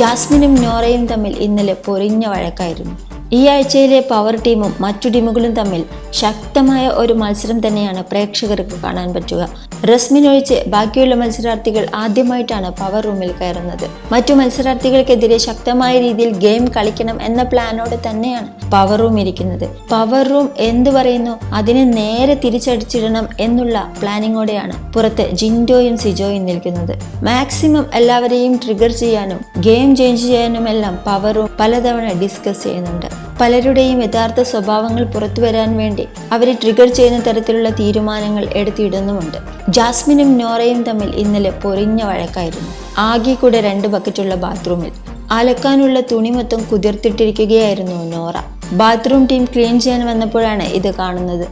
ജാസ്മിനും നോറയും തമ്മിൽ ഇന്നലെ പൊരിഞ്ഞ വഴക്കായിരുന്നു. ഈ ആഴ്ചയിലെ പവർ ടീമും മറ്റു ടീമുകളും തമ്മിൽ ശക്തമായ ഒരു മത്സരം തന്നെയാണ് പ്രേക്ഷകർക്ക് കാണാൻ പറ്റുക. റസ്മിൻ ഒഴിച്ച് ബാക്കിയുള്ള മത്സരാർത്ഥികൾ ആദ്യമായിട്ടാണ് പവർ റൂമിൽ കയറുന്നത്. മറ്റു മത്സരാർത്ഥികൾക്കെതിരെ ശക്തമായ രീതിയിൽ ഗെയിം കളിക്കണം എന്ന പ്ലാനോടെ തന്നെയാണ് പവർ റൂം ഇരിക്കുന്നത്. പവർ റൂം എന്തു പറയുന്നു? അതിനെ നേരെ തിരിച്ചടിച്ചിടണം എന്നുള്ള പ്ലാനിങ്ങോടെയാണ് പുറത്ത് ജിൻഡോയും സിജോയും നിൽക്കുന്നത്. മാക്സിമം എല്ലാവരെയും ട്രിഗർ ചെയ്യാനും ഗെയിം ചേഞ്ച് ചെയ്യാനുമെല്ലാം പവർ റൂം പലതവണ ഡിസ്കസ് ചെയ്യുന്നുണ്ട്. പലരുടെയും യഥാർത്ഥ സ്വഭാവങ്ങൾ പുറത്തു വരാൻ വേണ്ടി അവരെ ട്രിഗർ ചെയ്യുന്ന തരത്തിലുള്ള തീരുമാനങ്ങൾ എടുത്തിടുന്നുമുണ്ട്. ജാസ്മിനും നോറയും തമ്മിൽ ഇന്നലെ പൊറിഞ്ഞ വഴക്കായിരുന്നു. ആകെ കൂടെ രണ്ട് ബക്കറ്റുള്ള ബാത്റൂമിൽ അലക്കാനുള്ള തുണി മൊത്തം കുതിർത്തിട്ടിരിക്കുകയായിരുന്നു നോറ. ബാത്റൂം ടീം ക്ലീൻ ചെയ്യാൻ വന്നപ്പോഴാണ് ഇത് കാണുന്നത്.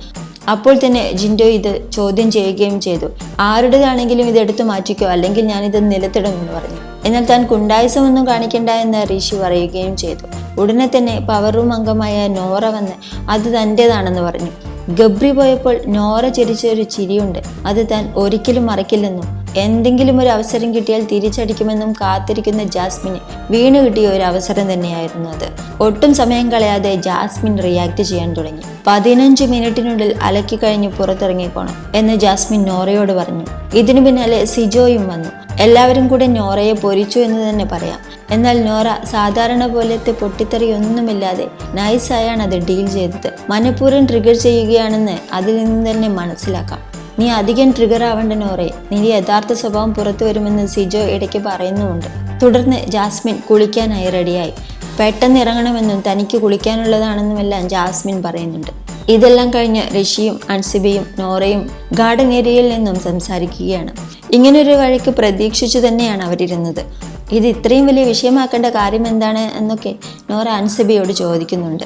അപ്പോൾ തന്നെ ജിൻഡോ ഇത് ചോദ്യം ചെയ്യുകയും ചെയ്തു. ആരുടേതാണെങ്കിലും ഇത് എടുത്തു മാറ്റിക്കോ അല്ലെങ്കിൽ ഞാനിത് നിലത്തിടുമെന്ന് പറഞ്ഞു. എന്നാൽ താൻ കുണ്ടായസമൊന്നും കാണിക്കണ്ട എന്ന് ഋഷി പറയുകയും ചെയ്തു. ഉടനെ തന്നെ പവർ റൂം അംഗമായ നോറ വന്ന് അത് തന്റേതാണെന്ന് പറഞ്ഞു. ഗബ്രി പോയപ്പോൾ നോറ ചിരിച്ചൊരു ചിരിയുണ്ട്. അത് താൻ ഒരിക്കലും മറക്കില്ലെന്നും എന്തെങ്കിലും ഒരു അവസരം കിട്ടിയാൽ തിരിച്ചടിക്കുമെന്നും കാത്തിരിക്കുന്ന ജാസ്മിന് വീണു കിട്ടിയ ഒരു അവസരം തന്നെയായിരുന്നു അത്. ഒട്ടും സമയം കളയാതെ ജാസ്മിൻ റിയാക്ട് ചെയ്യാൻ തുടങ്ങി. പതിനഞ്ച് മിനിറ്റിനുള്ളിൽ അലക്കി കഴിഞ്ഞ് പുറത്തിറങ്ങിക്കോണം എന്ന് ജാസ്മിൻ നോറയോട് പറഞ്ഞു. ഇതിനു പിന്നാലെ സിജോയും വന്നു. എല്ലാവരും കൂടെ നോറയെ പൊരിച്ചു എന്ന് തന്നെ പറയാം. എന്നാൽ നോറ സാധാരണ പോലത്തെ പൊട്ടിത്തെറിയൊന്നുമില്ലാതെ നൈസായാണ് അത് ഡീൽ ചെയ്തത്. മനഃപൂർവം ട്രിഗർ ചെയ്യുകയാണെന്ന് അതിൽ നിന്ന് തന്നെ മനസ്സിലാക്കാം. നീ അധികം ട്രിഗർ ആവേണ്ട നോറെ. നിന്റെ യഥാർത്ഥ സ്വഭാവം പുറത്തു വരുമെന്ന് സിജോ ഇടയ്ക്ക് പറയുന്നുമുണ്ട്. തുടർന്ന് ജാസ്മിൻ കുളിക്കാനായി റെഡിയായി. പെട്ടെന്ന് ഇറങ്ങണമെന്നും തനിക്ക് കുളിക്കാനുള്ളതാണെന്നുമെല്ലാം ജാസ്മിൻ പറയുന്നുണ്ട്. ഇതെല്ലാം കഴിഞ്ഞ് ഋഷിയും അൻസിബയും നോറയും ഗാർഡൻ ഏരിയയിൽ നിന്നും സംസാരിക്കുകയാണ്. ഇങ്ങനൊരു വഴിക്ക് പ്രതീക്ഷിച്ചു തന്നെയാണ് അവരിരുന്നത്. ഇത് ഇത്രയും വലിയ വിഷയമാക്കേണ്ട കാര്യം എന്താണ് എന്നൊക്കെ നോറ അൻസിബയോട് ചോദിക്കുന്നുണ്ട്.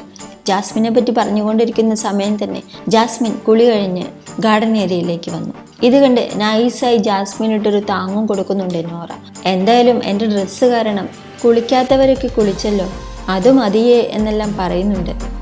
ജാസ്മിനെ പറ്റി പറഞ്ഞുകൊണ്ടിരിക്കുന്ന സമയം തന്നെ ജാസ്മിൻ കുളി കഴിഞ്ഞ് ഗാർഡൻ ഏരിയയിലേക്ക് വന്നു. ഇത് കണ്ട് നൈസായി ജാസ്മിനിട്ടൊരു താങ്ങും കൊടുക്കുന്നുണ്ട് നോറ. എന്തായാലും എന്റെ ഡ്രസ്സ് കാരണം കുളിക്കാത്തവരൊക്കെ കുളിച്ചല്ലോ. അത് മതിയേ എന്നെല്ലാം പറയുന്നുണ്ട്.